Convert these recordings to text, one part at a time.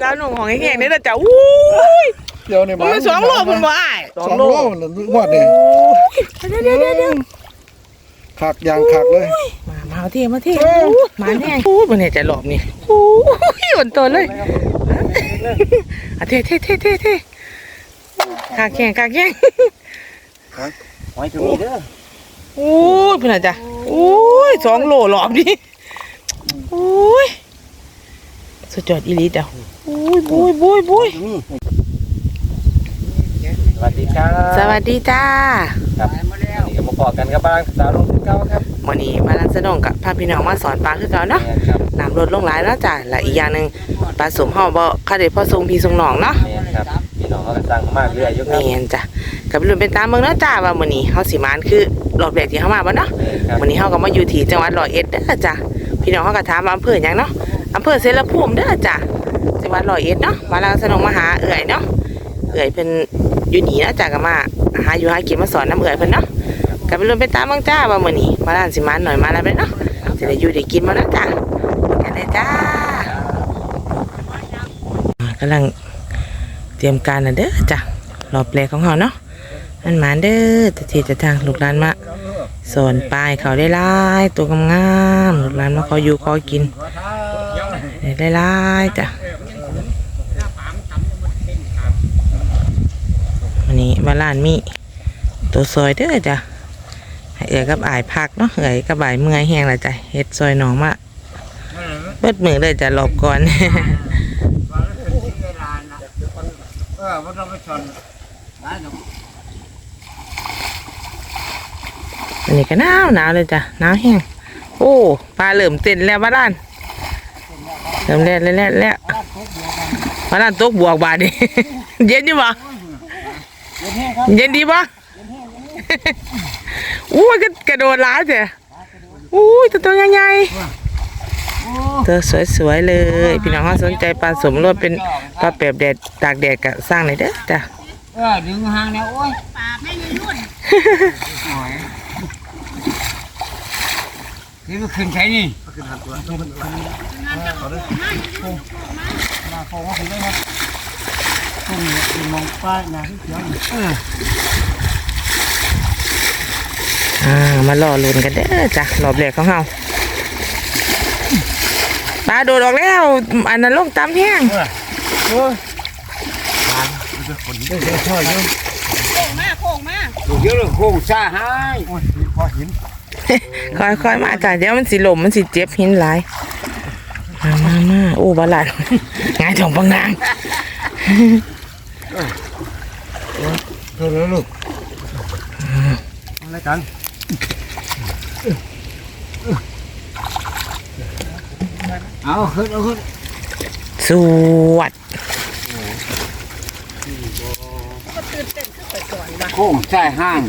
สาวหนุ่มของแห้งๆนี่นะจ๊ะอู้ยเดี๋ยวนี่มันสองโลมันบ่อ้ายสองโลหรือว่าเนี่ยเดี๋ยวเดี๋ยวเดี๋ยวขักยางขักเลย มามาเที่มาเที่มาแน่อู้มันเนี่ยจะหลบนี่อู้ยหวนตัวเลยเอาเท่เท่เท่เท่เท่กาแข่งกาแข่งหอยตรงนี้เด้ออู้พี่น่ะจ๊ะอู้สองโลหลอบนี่อู้ย สุดยอดอีหลีจ้ะอู้ยบุยบุยบุยตรงนี้สวัสดีครับ สวัสดีจ้าครับวันนี้ก็มาพอกันกับบ้านสาวลงที่เก้าครับวันนี้มาลันสนองกับพาพี่น้องมาสอนปลาคือเก่าเนาะแม่ครับน้ำลดลงหลายแล้วจ้ะและอีกอย่างหนึ่งปลาสมเฮาบ่ค่าเด็ดพ่อทรงพี่ทรงน้องเนาะแม่ครับพี่น้องเขาก็สร้างมากเรื่อยอยู่ครับแม่นจ้ะกับรุ่นเป็นตามเมืองเนาะจ้าว่ามื้อนี้เฮาสิมานคือรอบแรกที่เฮามาบ่เนาะแม่ครับมื้อนี้เฮาก็มาอยู่ที่จังหวัดร้อยเอ็ดเด้อจ้ะพี่น้องเฮาก็ถามว่าอำเภอหยังเนาะ อำเภอเสรภูมิเด้อจ้ะจังหวัดร้อยเอ็ดเนาะมาลังสนองมาหาเอื่อยเนาะเอื่อยเพิ่นอยู่นี่เนะจ้ะก็มาหาอยู่หากินมาสอนน้ำเอื่อยเพิ่นเนาะกับรุ่นเป็นตามเมืองจ้าว่มื้อนี้มาลันสิมานหน่อยมาแล้วเด้อเนาะสิได้อยู่ได้กินมาแล้วจ้ะไปกันเลยจ้ากำลังเตรียมการนะเด้อจ้ะรอแรกของเขาเนาะมันหมานเด้อแต่ที่จะทางลูกหลานมาสอนปลายเขาได้ลายตัวงามๆลูกหลานมาขออยู่ขอกิน ได้หลายๆจ้ะวันนี้มาลานมีตัวซอยเด้อจ้ะให้เอ๋กับอายพักเนาะเอ๋กับอายเมื่อยแห้งละจ้ะเฮ็ดซอยหนองมาเบิดมือเลยจ้ะรอบก่อนเออมันต้องไปชนอันนี้ก็หนาวหนาวเลยจ้ะหนาวแห้งโอ้ปลาเริ่มเต้นแล้วบ้าน เริ่มแล้วแล้วแล้วแล้วบ้านตกบวกบาดดิเย็นอยู่บ่เย็นดีบ่อู้ยก็กระโดดหล้าจ้ะอู้ยตัวตัวใหญ่ๆตัวสวยๆเลย พี่น้องเขาสนใจปลาสมรสเป็นปลาแปบแดดตากแดดกะสร้างเลยเด้อจ้ะเออดึงหางเนี่ยโอ้ยปากไม่มีรุ่นนี่มันขึ้นใช้นี่ มองป้ายนะที่เขียวเอออ่ามารอลุ้นกันเด้อจ้ะรอบแรกของเฮาปลาโดดออกแล้ว อันนั้นลงตามแห้งโอ้ยได้ได้ช่วยอยู่โค้งมากโค้งมากเยอะเลยโค้งซ่าให้โอ้ยพอหิน ค่อยๆมาจ้ะเดี๋ยวมันสิหล่มมันสิเจ็บหินหลายมามามาโอ้บาลานงายถงปังนางเร็วเร็วลูกอะไรกันเอาขึ้นเอาขึ้นสวดตื่นเต้น สอนว่ะโค้งใช่ห้าง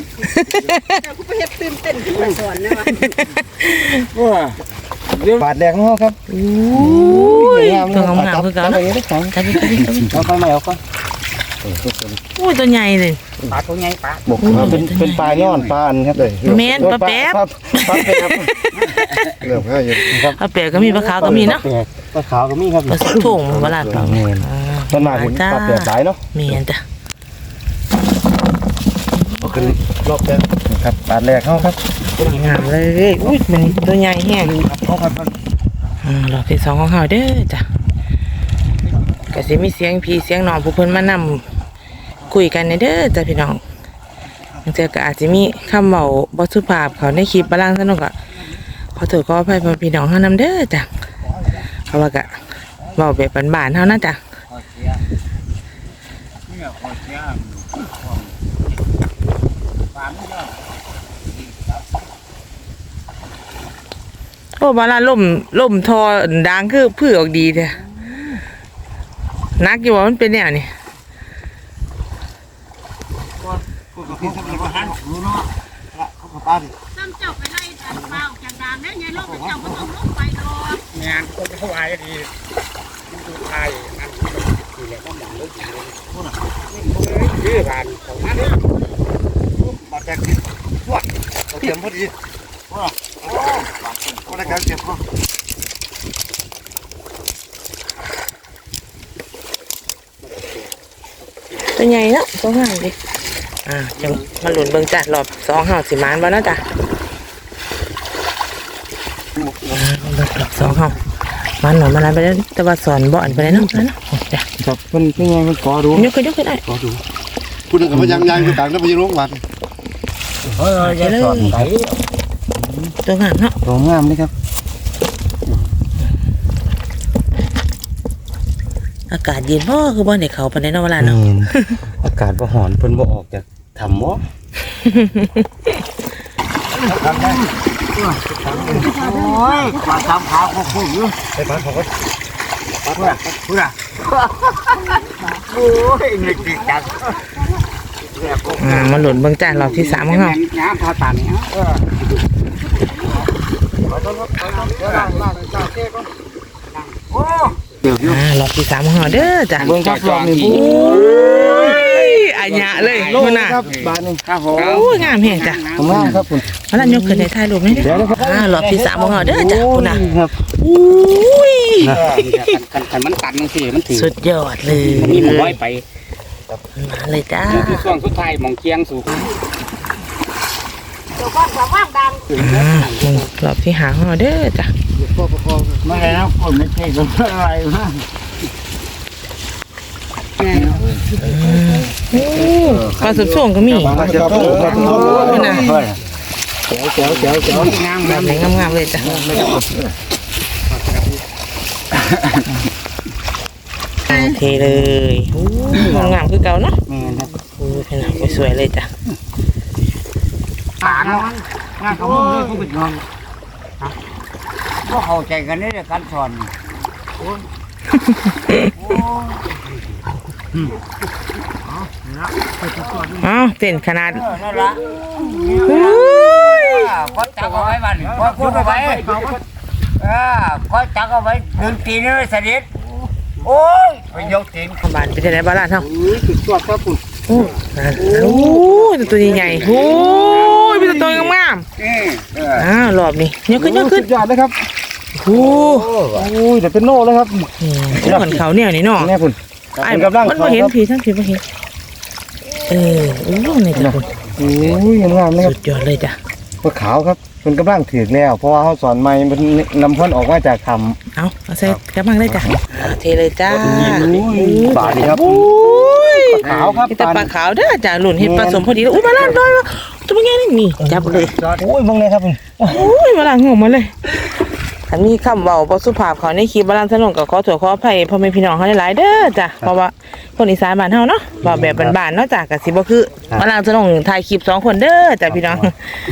แต่กูไปเฮ็ดตื่นเต้นขึ้นไปสอนนะวะว้าเดี๋ยวบาดแดงเนาะครับอุ้ยตัวงามๆคือกันเนาะเนาะจับดิจับดิจับดิเอาไปไหมเอาไปอุ้ยตัวใหญ่เลยปลาตัวใหญ่ปลาบอกว่าเป็นเป็นปลาย้อนปลาอันครับเลยแม่นปลาแป๊บปลาแป๊บเริ่มง่ายอยู่ครับปลาเปียกก็มีปลาขาวก็มีเนาะปลาขาวก็มีครับปลาสุกถุงบาลานเปล่าแม่นอ่ามันมาเห็นปลาแป๊บหลายเนาะเมียนจ้ะ เอาขึ้นรอบแป๊บครับปลาแรกเข้าครับงามเลย อุ้ยมันตัวใหญ่แห้งเข้าครับอ่ารอบที่สองของเขาเด้อจ้ะก็สิมีเสียงพี่เสียงน้องผู้เพิ่นมานำคุยกันในเด้อจ้ะพี่น้องบางเจอก็อาจจะมีคำเว้าบ่สุภาพเขาในคลิปบาลางสนุกก็ขอโทษขออภัยพ่อพี่น้องเฮานำเด้อจ้ะเพราะว่าก็เว้าแบบบ้านๆเฮานะจ้ะ อ้บาลานล่มล่มทอดังคือพืชออกดีแท้นักอยู่ว่ามันเป็นแนวนี่ซ้ำเจ้าไปไล่อันเปล่าจากด่างได้ไงโลกเจ้าก็ต้องลงไปดอกงานคนเข้าไปดีดูไทยนั่นคือแหละก็หมองลึกคือผ่านของนั้นมาแจกดิพวดเราเตรียมพอดีว้า โอ้ก็ได้การเก็บพอตัวใหญ่เนาะตัวง่ายดิอ่าจังมาหลุนเบิ่งจ้ะรอบสองห้าสิมานบ่เนาะจ้ะอ่าเบิ่งรอบสองห้ามันหน่อยมันอะไรไปแล้วแต่ว่าสอนบ่อนไปเลยเนาะนั่นเนาะจ้ะครับเพิ่นเป็นไงมันกอดูยกขึ้นยกขึ้นได้ขอดูพูดถึงกับพยังยางไปกลางแล้วไปยังโรงพยาบาลเออจะสอนไหน ตัวงามเนาะตัวงามเลยครับ อากาศเย็นพ่อคือบ่ได้เขาปานใดเนาะเวลาเนาะอากาศบ่หอนเพิ่นบ่ออกจากถ้ำบ่โอ้ยมาทำขาวคุ้มอยู่ไปบ้านเขาก็พูดอะพูดอะโอ้ยนึกติดจัดอ่ามาหลุนเบิ่งจ้ะรอบที่สามของเฮาน้ำทาตาเนี่ยเออโอ้เดี๋ยวอ่ารอบที่สามของเฮาเด้อจ้ะเบิ่งครับรอบนี้โอ้ยอันยะเลยมันน่ะครับบาทนึงครับผมโอ้ยงามแฮงจ้ะงามครับคุณมาแล้วยกขึ้นให้ถ่ายรูปหนี่อยเดี๋ยวนะครับอ่ารอบที่สามของเฮาเด้อจ้ะคุณน่ะครับอุ้ยกันกันมันตันมันสิมันถือสุดยอดเลยมีหมร้อยไปมาเลยจ้าคือช่วงสุดท้ายมองเคียงสู่ ตัวบ้านสว่างดัง อ่ามึงรอบที่หาของเราเด้อจ้ะไม่ได้นะคนไม่ใช่คนอะไรนะโอ้ปลาสุดส่งก็มีมาจะต้องครับคุณน่ะเจ๋วเจ๋วเจ๋วงามแบบไหนงามๆเลยจ้ะโอเคเลยโอ้ยงามๆคือเก่าเนาะแม่นครับโอ้ยพี่น้องสวยๆเลยจ้ะ ฐานงานเขาไม่ได้เขาเป็นงานก็เข้าใจกันนี่แหละการสอนเอ้าเต้นขนาดนั่นละโอ้ยก็จักเอาไว้บ้านก็พูดเอาไว้เออก็จักเอาไว้ดึงตีนไว้สนิทโอ้ยไปยกตีนบานไปที่ไหนบ้านล่ะเฮาสุดยอดครับคุณ โอ้นั่นโอ้ยตัวใหญ่ๆโอ้ยเป็นตัวงามนี่เออๆอ่ารอบนี้ยกขึ้นยกขึ้นสุดยอดเลยครับโอ้โอ้ยเดี๋ยวเป็นโน่เลยครับนี่แล้วขนเขาเนี่ยนี่เนาะแม่คุณไอ้เป็นกำลังมันบ่เห็นผีทั้งผีบ่เห็นเออโอ้นี่จ้ะคุณโอ้ยงามเลยครับสุดยอดเลยจ้ะปลาขาวครับ เป็นกำลังถือแล้ว เพราะว่าเขาสอนใหม่มันนำพ้นออกมาจากถ้เอาเอาใส่กระมังเลยจ้ะอ่าเทเลยจ้าำบาทนี่ครับโอ้ยขาวครับมีแต่ปลาขาวเด้อจ้ะหลุนเห็ดผสมพอดีแล้วอุ้ยมาล้างด้วยวะตัวเป็นไงนี่นี่จับเลยโอ้ยมึงเลยครับคุณโอ้ยมาล้างหัวมาเลย ถ้ามีคำเว้าบ่สุภาพเขาในคลิปบาลานสนนก็ขอโทษขออภัยพ่อแม่พี่น้องเขาหลายๆเด้อจ้ะเพราะว่าคนอีสานบ้านเฮาเนาะเว้าแบบบ้านๆเนาะจ้ะก็สิบ่คือบาลานสนนถ่ายคลิปสองคนเด้อจ้ะพี่น้อง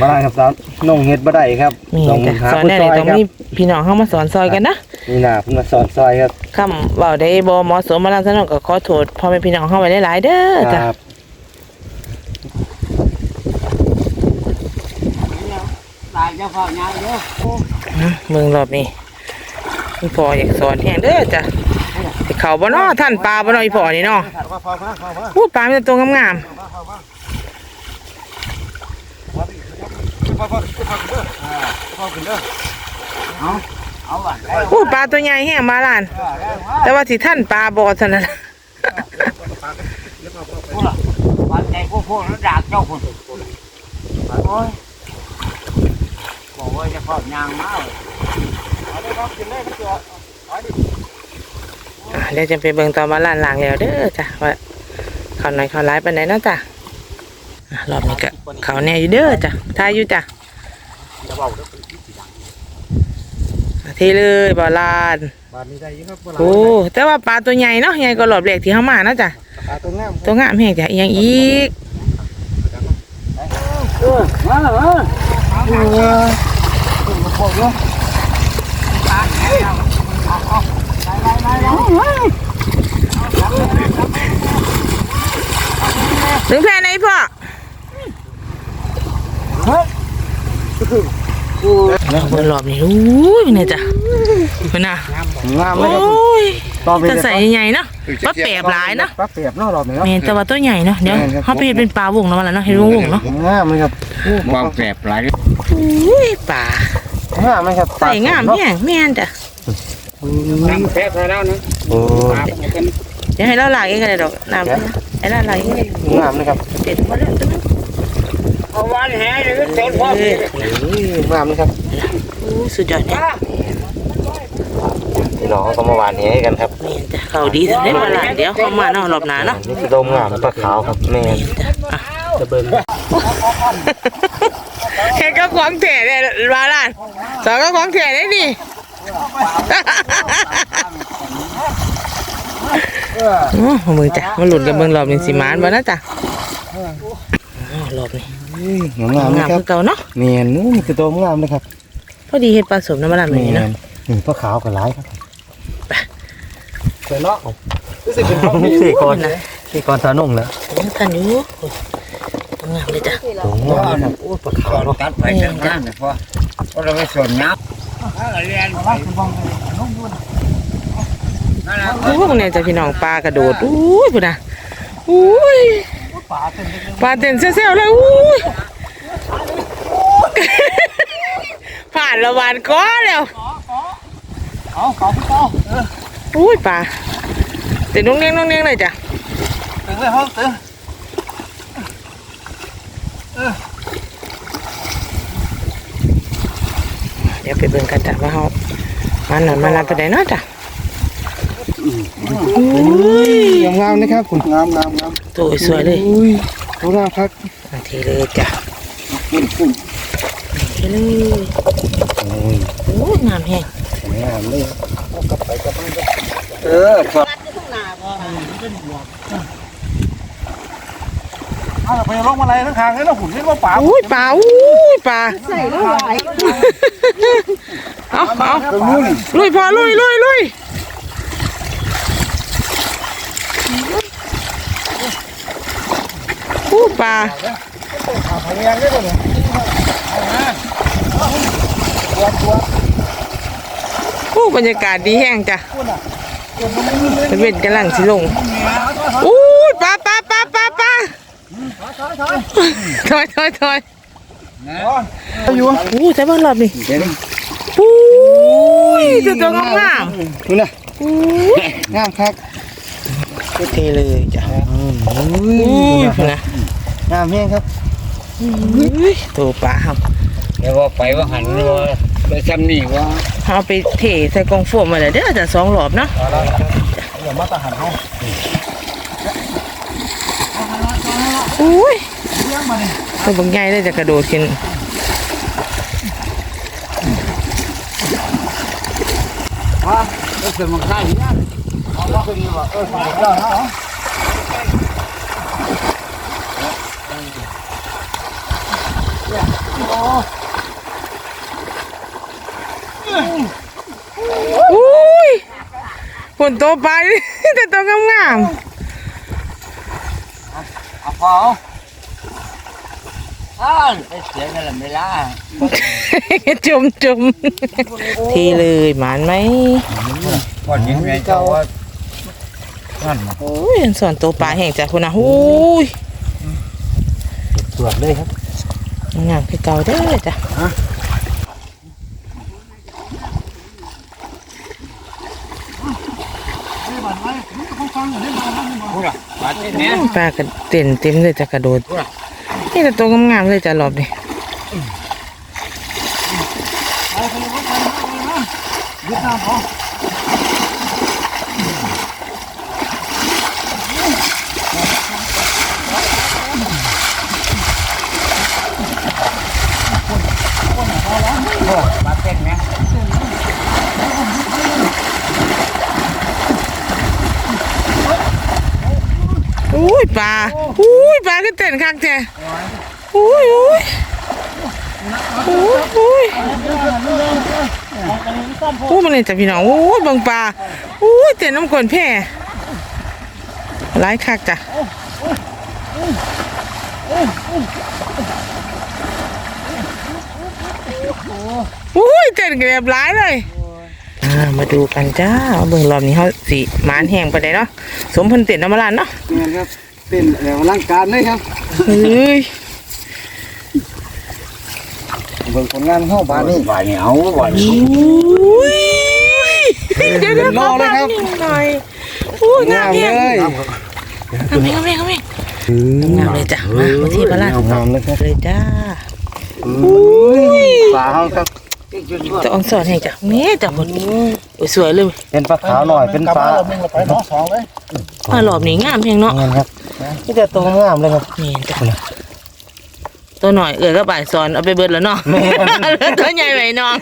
มาได้ครับสาวน้องเฮ็ดบ่ได้ครับนี่ต้องจ้ะหาสอนผู้แน่ซเลอยยต้องครับมีพี่น้องเข้ามาสอนซอยกันนะนี่น่ะเพิ่นมาสอนซอยครับคำเว้าได้บ่เหมาะสมบาลานสนนก็ขอโทษพ่อแม่พี่น้องเฮาไว้หลายๆเด้อจ้ะ ครับตายจะเฝ้าญาเด้ออะเมืองรอบนี้พี่พ่ออยากสอนแห้งเด้อจ้ะสิเขาบ่เนาะท่านปลาบ่เนาะอีพ่อนี่เนาะพูดปลามีแต่ตัวงามเอาบ้านแล้วๆพูดปลาตัวใหญ่แห้งมาลาน แต่ว่าสิท่านปลาบ่ซั่นน่ะบ้านใจพวกพวกแล้วดากเจ้าคนโอ้ย บอกว่าจะเฝ้ายางมาอะเดี๋ยวจะไปเบิ่งตอนมาลานล้างแล้วเด้อจ้ะว่าเขาไหนเขาร้ายปานใดเนาะจ้ะอะรอบนี้ก็เขาแน่อยู่เด้อจ้ะทายอยู่จ้ะอะเทเลยบ่ลานบาทนี้ได้อยู่ครับบ่หลายโอ้แต่ว่าปลาตัวใหญ่เนาะใหญ่กว่ารอบแรกที่เฮามานะจ้ะปลาตัวงามตัวงามแฮงจ้ะอีหยังอีกมาเหรอถึงแพไหนพ่อเบิ่งรอบนี้โอ้ยนี่จ้ะเพิ่นน่ะงามโอเลยครับ้ยต่อไปถ้าใส่ใหญ่ๆเนาะปลาแปบหลายเนาะปลาเปียบเนาะรอบนี้เนาะแม่นแต่ว่าตัวใหญ่เนาะเดี๋ยวแม่นครับเฮาไปเฮ็ดเป็นปลาวงเนาะว่าแล้วเนาะเฮ็ดวงๆเนาะงามเลยครับวางแปรหลายอุ้ยปลา งามไหมครับใส่งามแฮงแม่นจ้ะน้ำแปรไปแล้วนะโอ้ปลาเป็นเดี๋ยวให้เราล้างเองก็ได้ดอกน้ำให้เราล้างเองงามนะครับเด็ดมาแล้วตัวนึงเอาวันแห่หรือเต็มพ่อเอออุ้ยงามนะครับอู้สุดยอดเนี่ยพี่น้องเขาก็มาหวานแหกันครับแม่นจ้ะเขาดีสุดเลยมาล้างเดี๋ยวเขามาเนาะรอบหน้าเนาะนี่คือดมงามปลาขาวครับแม่นจ้ะอะจะเบิ่ง เห็นก็ของแถ่เนี่ยมาล้านสองก็ของแถ่ได้ดิโอ้มือจ้ะมันหลุดกับเบิ่งรอบนี้สิมานบ่นะจ้ะอ๋อรอบนี้อุ้ยงามงามนะครัคืบอเก่าเนาะแม่นนี่คือดมงามนะครับพอดีเฮ็ดปลาสมน้ำมันแบบแม่นี้เนาะนนี่ปลาขาวกับหลายครับเสร็จแล้วรู้สึกเป็นของสี่ก่อนสี่ก่อนสานุ่งแล้วยังทันอยู่ งามเลยจ้ะโอ้โหครับโอ้ปลาขาวเนาะตัดไปกันนั่นนะพ่อเพราะเราไม่ส่วนยับเรียนไปนั่นแหละโอ้พวกเนี่ยจ้ะพี่น้องปลากระโดดอุ้ยพุ่นน่ะอุ้ยปลาเต้นเซี่ยวๆเลยอุ้ยผ่านละวันก้อแล้วเอาขอพี่ต่ออุ้ยปลาเต้นน้องเนียงน้องเนียงเลยจ้ะถึงเลยห้องตึง เดี๋ยวไปเบิ่งกันจ้ะว่าเฮามันนั่นมันรับไปได้เนาะจ้ะอุ้ยงามนะครับคุณงามงามงามตัวสวยเลยอุ้ยดูน่าพักนาทีเลยจ้ะขึ้นขึ้นนาทีเลยโอ้ยโอ้ยงามแฮงงามเลยเออครับเอา ไปลงมาอะไรทั้งทางให้เราหุ่นเรียกว่าป่าอุ้ยปลาอุ้ยปลาใส่แล้วไหวเอาเอาตรงนู้นลุยพอลุยลุยลุยอู้ปลาพยายามได้ป่ะเนี่ยอู้บรรยากาศดีแห้งจ้ะเป็นเวทกำลังสิลงอู้ยปลาปลาปลาปลาปลา ถอยถอยถอยอยู่อู้ใส่บ้านรอบนี่เดี๋ยวอู้ยตัวตัวงามงามดูนะๆอู้ยงามคักเทเลยจ้ะอืมอู้ยนะงามแห้งครับอุ้ยตัวปลาครับเดี๋ยวว่าไปว่าหันว่าไปซ้ำนี่ว่าเอาไปเทใส่กล่องโฟมมาเลยเด้อจะสองรอบเนาะอย่ามาตะหันเฮา อุ้ยตัวบางใหญ่เลยจะกระโดดขึ้นว่าก็เสร็จมันค่ายนี่เอาว่าเป็นว่าเออไปแล้วนะอุ้ยฝนโตไปแต่ตัวงาม พออ้าวไปเสียนั่นแหละไม่ล่ะๆจุ่มจุ่มๆเทเลยหมานไหมก่อนยิงไงเจ้าว่านั่นอุ้ยสอนตัวปลาแห่งจากคุณนะอุ้ยสวยเลยครับงามคือเก่าเด้อจ้ะ พูดอะมาเต้นเนี้ย ปลากระเต็นเต็มเลยจะกระโดด นี่แต่ตัวงามๆเลยจะรอบนี่ยึดน้ำพอมาเต้นเนี้ย อุ้ย ปลาอุ้ยปลาก็เต้นคักแท้อุ้ยอุ้ยอุ้ยอุ้ยอู้มันเลยจ้ะพี่น้องอู้ยเบังปลาอู้ยเต้นน้ำกวนแพ่หลายคักจ้ะอุ้ยเต้นกันแบบหลายเลยอ่ามาดูกันจ้าเอาเบิ่งรอบนี้เขาสีมานแห้งไปได้เนาะสมเพันเต้นน้ำมันลานเนาะนี่ครับ เป็นแล้วร่างการเลยครับเฮ้ยเบิ่งผลงานเฮาบาดนี้บ่ายนี่เอาบ่ายอุ้ยเดี๋ยวเดี๋ยวรอเลยครับขอภาพนิ่งหน่อยอู้งามเลแฮงยงามแฮงงามแฮงงามแฮงงามเลยจ้ะมามาที่พระราชงามเลยครับเลยจ้าปลาเฮาครับจะอองสอนให้จ้ะแม่จ้ะคนโอ้ยสวยเลย เป็นปลาขาวหน่อยเป็นปลามารอบนี้งามแฮงเนาะเงินครับ นี่จะตัวงามเลยครับนี่จ้ะตัวหน่อยเอ๋ยก็บ่ายสอนเอาไปเบิดแล้วเนาะตัวใหญ่ไว้น้อง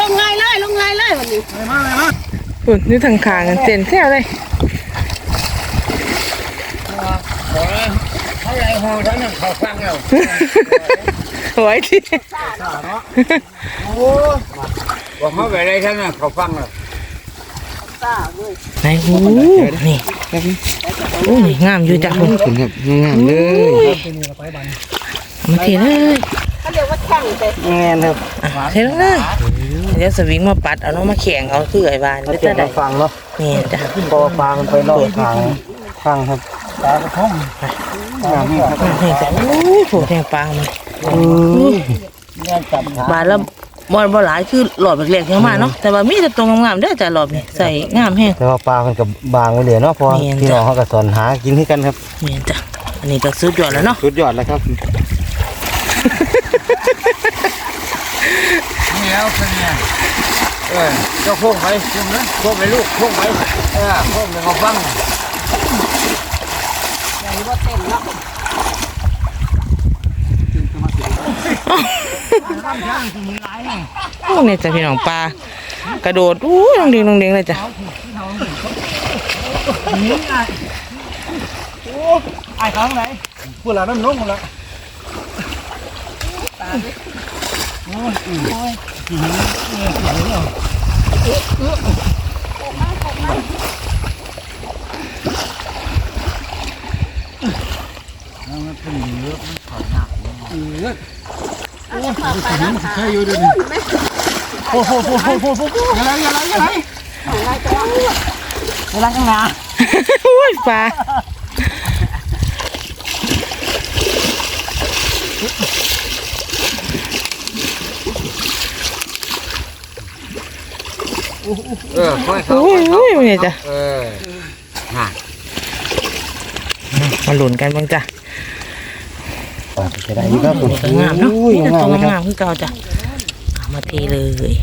ลงไงเลยลงไงเลยวันนี้ฝุ่นนี่ทางขางกันเจนแค่เลย เขาไรห้องทั้งนั้นเขาฟังแล้วไว้ที่โอ้ว่าเขาไปไรทั้งนั้นเขาฟังแล้วไหนหูนี่โอ้ยงามอยู่จ้ะคุณคุณครับงามเลยเอามาเทเลยเขาเรียกว่าแข่งเลยงามครับอะเทลงเลยเดี๋ยวสวิงมาปัดเอาน้องมาแข่งเอาคือไอ้บานแล้วก็เก็จะบได้มาฟังเนาะนี่จ้ะพอปลามันไปรอบทางฟังครับปลากระทงงามครับนี่จ้ะโอ้ยผูกแทงปลามันงานจับขาบานแล้วบอลบอลหลายคือหลอดเล็กๆยังมาเนาะแต่ว่ามีแต่ตรงงามๆเด้อจ้ะหลอดนี่ใส่งามแฮงแต่ว่าปลามันกับบางไปเลยเนาะเพอแม่นพี่น้องจ้ะเขาก็สอนหากินให้กันครับนี่จ้ะอันนี้ก็สุดยอดแล้วเนาะสุดยอดแล้วครับนี่แล้วเป็นไงเออเจ้าโค้งไปคุมนะโค้งไปลูกโค้งไปเออโค้งไปเขาฟัง โอ้นี่จ้ะพี่น้องปลากระโดดอู้ยลงเด้งลงเด้งเลยจ้ะไอ้ข้างไหนพูดแล้วน้ำนุ่งแล้วโอ้โหโอ้โหโอ้โหอะไรอะไรอะไรอะไรข้างหน้าโอ้ยปลาเออค่อยเข้าโอ้ค่ยอยเข้าโอ้ยนี่จ้ะเออน่ะมาหลุนกันบ้างจ้ะ ปลาจะได้อยู่ครับนี่ก็งามเนาะอุ้ยนี่แต่งามตัวเลยครับงามๆคือเก่าจ้ะเอามาทีเลย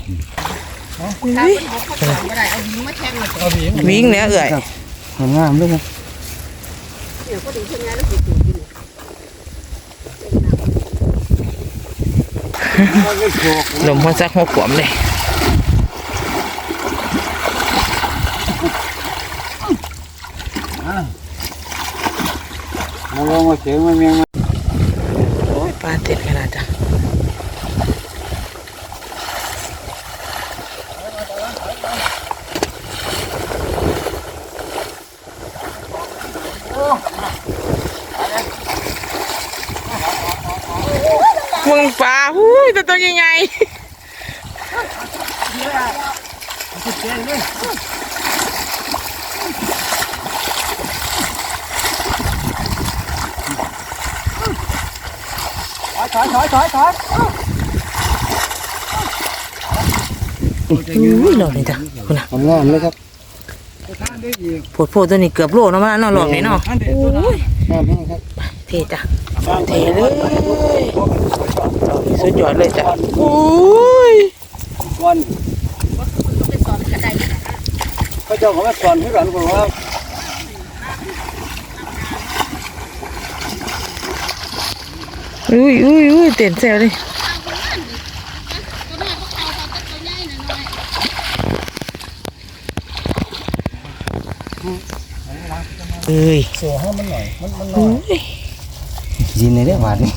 วิ่งแล้วเอื่อยงามเลยครับหลมหัวซักหัวขวมเลยมาลงมาเสียงมาเมียงมา โอ้ยปลาเต็ดขนาดจ้ะมึงป ลาหุ้ยตัวตัวใหญ่ๆอุ้ยหลอดนี่จ้ะคุณน่ะงามเลยครับโพดโพดตัวนี้เกือบโลเนาะมาเนาะหลอดนี่เนาะอุ้ยงามแห้งครับเทจ้ะเทเลย สุดยอดเลยจ้ะโอ้ยวันพระเจ้าของสอนให้กันบอกว่าอุ้ยอุ้ยอุ้ยเต้นแซวเลยเอ้ยเสือให้มันหน่อย มันมันอุ้ยยินในเรื่องหวานนี่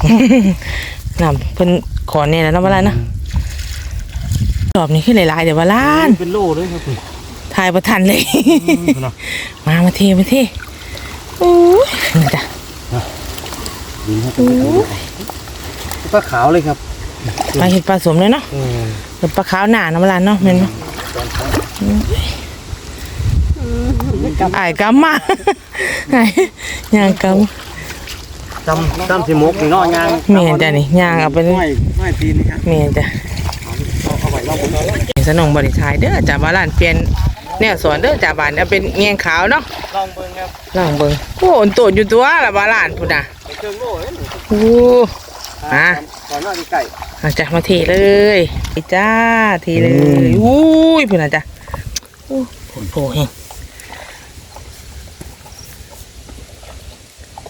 น้ำเพิ่นขอเนี่ยนะน้ำอะไรนะรอบนี้ขึ้นหลายๆเดี๋ยวว่าล้านเป็นโลเลยครับคุณถ่ายประทันเลยเนาะมามาเทมาเทอุ้ยนี่จ้ะยินให้เป็นปลาขาวเลยครับปลาเห็ดปลาสมเลยเนาะเออเป็นปลาขาวหนาน้ำมันเนาะแม่นบ่เอายกำมาไอ้ยางก จำจำสิมุกนี่เนาะยางำเมียนจ้ะนี่ยางเอาไปเลยไม่ไม่ตีนี่ครับเมียนจ้ะเอาไว้รอบผมสนองบริชายเด้อจ้าบาลานเปลี่ยนแนวสอนเด้อจ้าบานเอาเป็นเงียงขาวเนาะลองเบิ่งครับลองเบิ่งโอ้โหโตดอยู่ตัวละบาลานพุ่นน่ะไปเครื่องโล่เลยโอ้อะก่อนหน้าที่ไก่อาจ้ะมาเทเลยไปจ้าเทเลยอุ้ยพุ่นน่ะจ้ะโอ้โหเฮง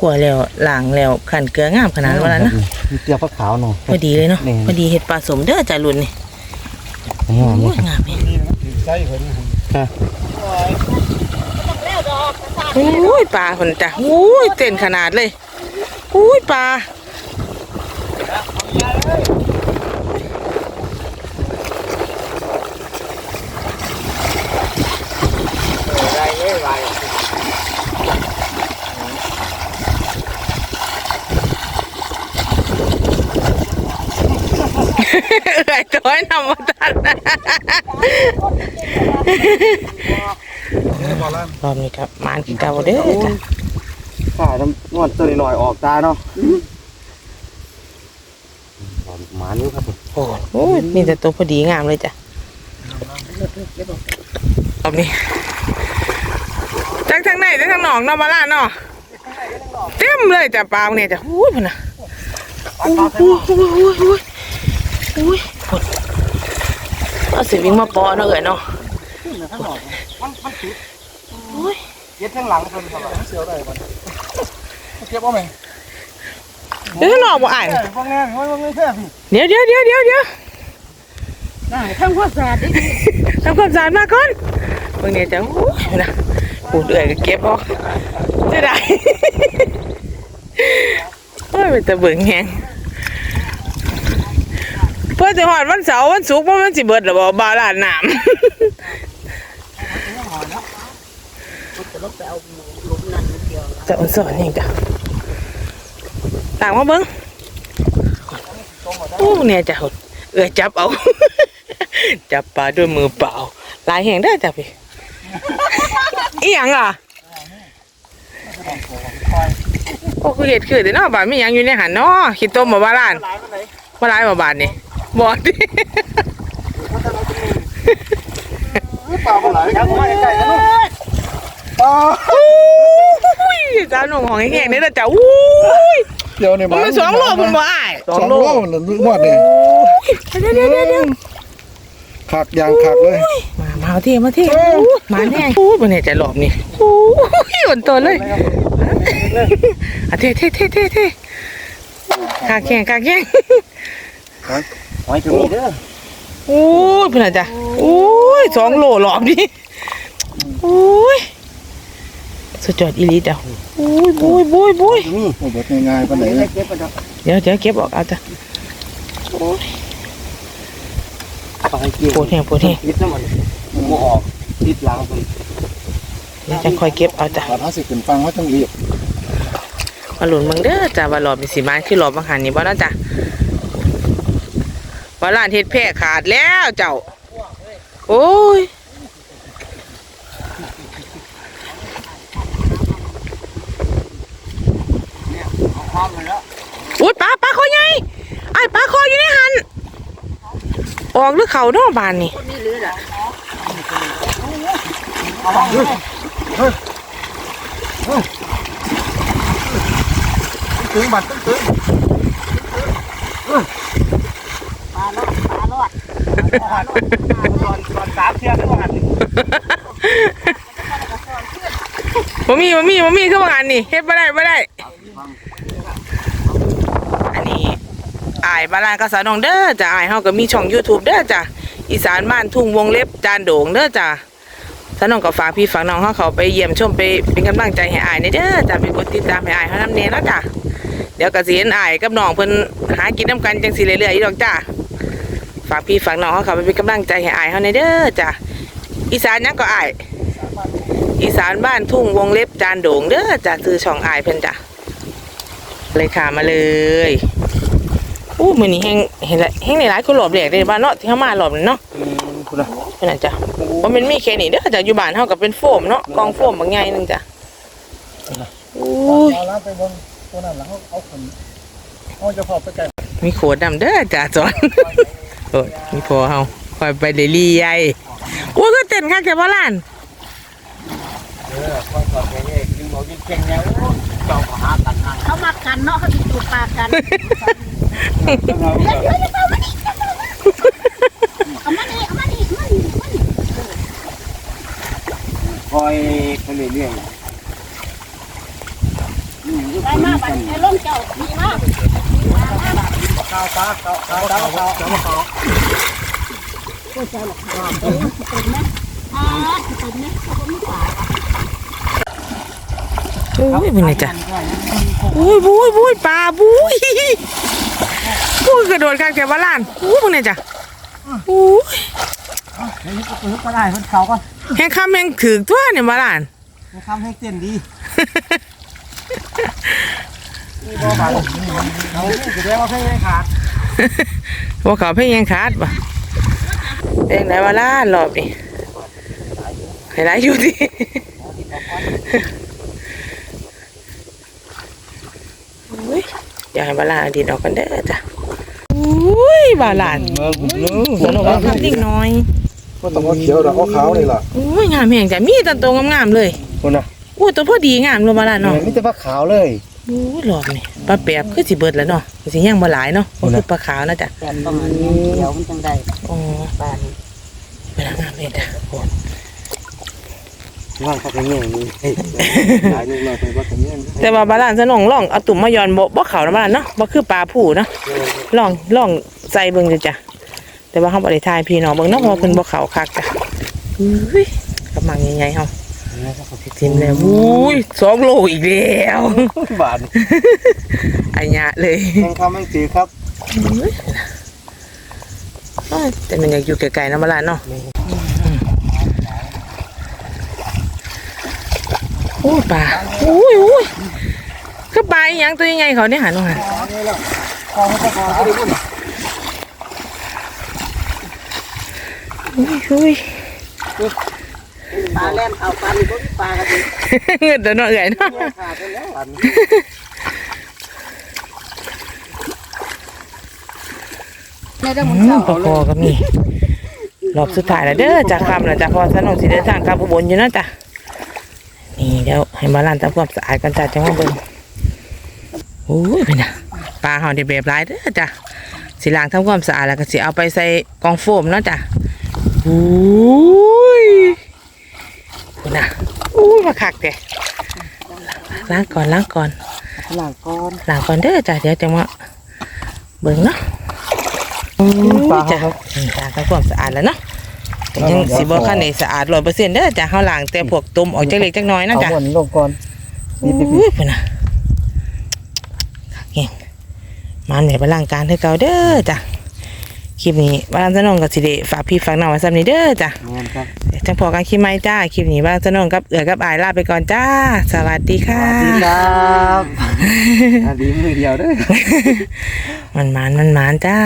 ขัวแล้วล้างแล้วขันเกลืองามขนาดว่าแล้วนะมีเตียวผ้าขาวเนาะพอดีเลยเนาะนี่พอดีเห็ดปลาสมเด้อจ้ารุ่นนี่งามโอ้นี่ยงามเองใช่เพิ่นค่ะโอ้ยปลาคนจ้ะโอ้ยเต้นขนาดเลยโอ้ยปลาได้เลยไว้ เอ้ย ตัวให้นำมาตัดรอบนี้ครับมานกินเก่าเด้อจ้ะค่ะน้ำนวดตัวหน่อยออกตาเนาะหมานิ้วครับผมโอ้โอ้ยมีแต่ตัวพอดีงามเลยจ้ะรอบนี้ทั้งทางในทั้งทางนอกเนาะมาล่าเนาะเต็มเลยจ้ะปลาเนี่ยจ้ะโอ้ยพุ่นนะโอ้ยโอ้ยโอ้ยโอ้ย เอาสิวิ่งมาปอเนาะเอ๋ยเนาะมันมันติดเย็ดทั้งหลังเพิ่นเท่าไหร่เสียวได้บ่เก็บเอาไหมเดี๋ยวข้างนอกบ่อ่านพวกนี้พวกนี้แค่พี่เดี๋ยวเดี๋ยวเดี๋ยวเดี๋ยวเดี๋ยวได้ทำความสะอาดดิทำความสะอาดมาก่อนเบิ่งเนี่ยจ้ะโอ้ยนะปูเดือยก็เก็บบ่จะได้โอ้ยเป็นตะเบิ่งแฮง เพื่อจะหอดวันเสาร์วันศุกร์ว่ามันสิเบิดหรือบ่บาลานน้ำจะอ่อนสอนนี่จ้ะต่างมาเบิ่งโอ้เนี่ยจ้ะเอ้ยจับเอา จับปลาด้วยมือเปล่าลายแห้งได้จ้ะพี่อีหยังอะโอ้คือเห็ดคือแต่เนาะบานมีหยังอยู่ในหันนาะขี้ต้มบ่บาลานหลายมันไหนบ่ลายบ่บานนี่ บ่ดิเปล่าหลายยังไม่ใกล้กันเนาะปลาอุ้ยจ้าหนุ่มของแห้งๆนี่ล่ะจ้ะอุ้ยเดี๋ยวเนี่ยมันเป็นสองโลมันบ่อ้ายสองโลหรือหมดเนี่ยเดี๋ยวเดี๋ยวเดี๋ยวเดี๋ยวขักยางขักเลยมามาเอาที่มาที่มาแน่อู้บ่เนี่ยจะหลบนี่อู้ยอ่อนตัวเลยอะเท่เท่เท่เท่เท่กาแข่งกาแข่งห อยถึงนี่เด้อโอ้ยเพื่อนอะจ้ะโอ้ยสองโลหลอมดิโอ้ยสุดยอดอีหลีจ้ะโอ้ยบุยบุยบุยนี่โอ้บดง่ายๆปานไหนเนี่ยเก็บไปดอกเดี๋ยวเดี๋ยวเก็บออกเอาจ้ะปลาเกี่ยวปวดแห้งปวดแห้งติดน้ำมันบ่ออกติดหลังเพิ่นเดี๋ยวจะค่อยเก็บเอาจ้ะบาทห้าสิบขึ้นฟังเขาต้องรีบมาหลุนมึงเด้อจ้ะว่าหลอมมีสีมันคือหลอมบางหันนี่บ่เนาะจ้ะ ว่าร้านเฮ็ดแพร่ขาดแล้วเจ้า โอ้ยอุ้ยปลาปลาคอใหญ่ไอ้ปลาคออยู่ในหันออกหรือเขานอกบานนี่นี่หรือล่ะถึงบัตรตึ้ง ปลาลอดปลาลอด ตอนตอนสามเที่ยงก็หันบ่มีบ่มีบ่มีคือว่างันนี่เฮ็ดบ่ได้บ่ได้ อันนี้อายบาลานกษาน้องเด้อจ้ะอายเฮาก็มีช่อง YouTube เด้อจ้ะอีสานบ้านทุ่งวงเล็บจานโด่งเด้อจ้ะถ้าน้องก็ฝากพี่ฝากน้องเฮาเขาไปเยี่ยมชมไปเป็นกำลังใจให้อายในเด้อจ้ะไปกดติดตามให้อายเฮานำแน่เนาะจ้ะเดี๋ยวก็สิเห็นอายกับน้องเพิ่นหากินนํกันจังสิเรื่อยๆอีดอกจ้ะ ฝากพี่ฝากน้องเฮาเขาไปเป็นกำลังใจให้อายเฮาในเด้อจ้ะอีสานหยังก็อายอีสานบ้านทุ่งวงเล็บจานโด่งเด้อจ้ะซื้อช่องอายเพิ่นจ้ะเลยค่ะมาเลยอู้มื้อนี้แห้งเห็นละแห้งในหลายคนหลอบแหลกเลยบ้านเนาะที่เฮามารอบนี้เนาะคุณนะเป็นน่ะจ้ะบ่แม่นมีแค่นี้เด้อจ้ะอยู่บ้านเฮาก็เป็นโฟมเนาะกองโฟมบางใหญ่หนึงจ้ะอุ้ยเอาล้างไปบนตัวนั้นแล้วเอาขนเอาจะพอไปไกลมีขวดดำเด้อจ้ะจอน โอ้ยมีพอเฮาคอยไปเดลี่ใหญ่อุ้ยก็เต้นคักแค่บ่ล้านเออข้าวสารแกงกินบอกกินเก่งแล้วเจ้าก็หาตันให้เขามากันเนาะเขาจะจูบปากกันเอามานี่เอามานี่เอามานี่เอามานี่คอยไปเรื่อยได้มาบัดนี้ลงเจ้ามีมา ข้าวปลาข้าวข้าวข้าวข้าวข้าวข้าวอ่าเป็นไหมเขาก็ไม่ปากอุ้ยเป็นไงจ้ะอุ้ยบุ้ยบุ้ยปลาบุ้ยบุ้ยกระโดดคักแค่บ่ล้านอุ้ยเป็นไงจ้ะอุ้ยเฮ้ยก็ปื้ก็ได้เพิ่นเขาก็แห้งคำแห้งถือตัวเนี่ยบ่ล้านทำให้เต้นดี นี่บ่บาดเอาแสดงว่าเพิ่นขาดว่าเขาเพ่งยังขาดปะเป็นไหนวะล่ะรอบนี้ให้ได้อยู่ดิอุ้ยอยากให้บาลานดีดออกกันเด้อจ้ะอุ้ยบาลานเมืองผมนึงสนุกครับนิ่งน้อยก็ต้องเอาเขียวแล้วเอาขาวนี่ล่ะอุ้ยงามแห่งจ้ะมีแต่ตัวงามๆเลยคุณน่ะอุ้ยตัวพอดีงามเลยบาลานเนาะมีแต่ว่าขาวเลย อุ้ยรอบนี้ปลาแปบคือสิเบิดแล้วเนาะสิย่างบ่หลายเนาะก็คือปลาขาวนะจ้ะแต่ประมาณนี้เดี๋ยวมันจังได้อ๋อบ้านเวลางามเลยจ้ะโอ้ว่างเขาเป็นแง่นี่หลายลูกเราไปว่าเป็นแง่แต่ว่าบาลานสนองล่องเอาตุ่มมายอนบ่บ่เขานะบาลานเนาะบ่คือปลาผู้เนาะล่องล่องใส่เบิ่งอยู่จ้ะแต่ว่าเฮาบ่ได้ทายพี่น้องเบิ่งเนาะเพราะว่าเพิ่นบ่เขาคักจ้ะอุ้ยกำลังใหญ่ๆเฮา ทิมแล้วอุ้ยสองโลอีกแล้วบาทอันยะเลยแข่งคำไม่จืดครับอุ้ยอ้าวแต่มันอยากอยู่ไกลๆนะบาลานเนาะโอ้ยปลาอุ้ยอุ้ยคือปลาอีหยังตัวใหญ่ๆเขาเนี่ยหันมาหันคอเขาจะคอเขาได้บุญอุ้ยอุ้ย ปลาแล่นเอาปลานี่ก็มีปลากันเงินเดือนหน่อยเนาะขาดไปแล้วอันในเรื่องมันอืมเจ้าปลาคอก็มีรอบสุดท้ายแล้วเด้อจากคำแล้วจ้ะพอสนุกสิเดินทางกลับอุบลอยู่เนาะจ้ะนี่เดี๋ยวให้มาล้างทำความสะอาดกันจ้ะจังว่เบิ่งโอ้ยเป็นะปลาเฮาได้แบบหลายเด้อจ้ะสิล้างทำความสะอาดแล้วก็สิเอาไปใส่กองโฟมเนาะจ้ะโอ้ย เป็นน่ะอุ้ยมาคักแกล้างก่อนล้างก่อนหลังก้อนล้างก่อนเด้อจ้ะเดี๋ยวจะมาเบิ่งเนาะปลาจ้ะครับอืมล้างทำความสะอาดแล้วเนาะแต่ยังสิบ่คันได้สะอาดร้อยเปอร์เซ็นต์เด้อจ้ะเฮาล้างแต่พวกตุ่มออกจากเล็กจักน้อยนะเอาจ้ะหมดลงก่อนอุ้ยพุ่นน่ะเก่งมาเนี่ยไปล้างการให้เก่าเด้อจ้ะ คลิปนี้บ้านสนองกับสิเดฝากพี่ฝากน้องไว้ซ้ำนี้เด้อจ้ะงานครับจังพอกันคลิปใหม่จ้าคลิปนี้บ้านสนองกับเอือกับอายลาไปก่อนจ้า สวัสดีค่ะดีครับดีมือเดียวเด้อมันหมานมันหมานจ้า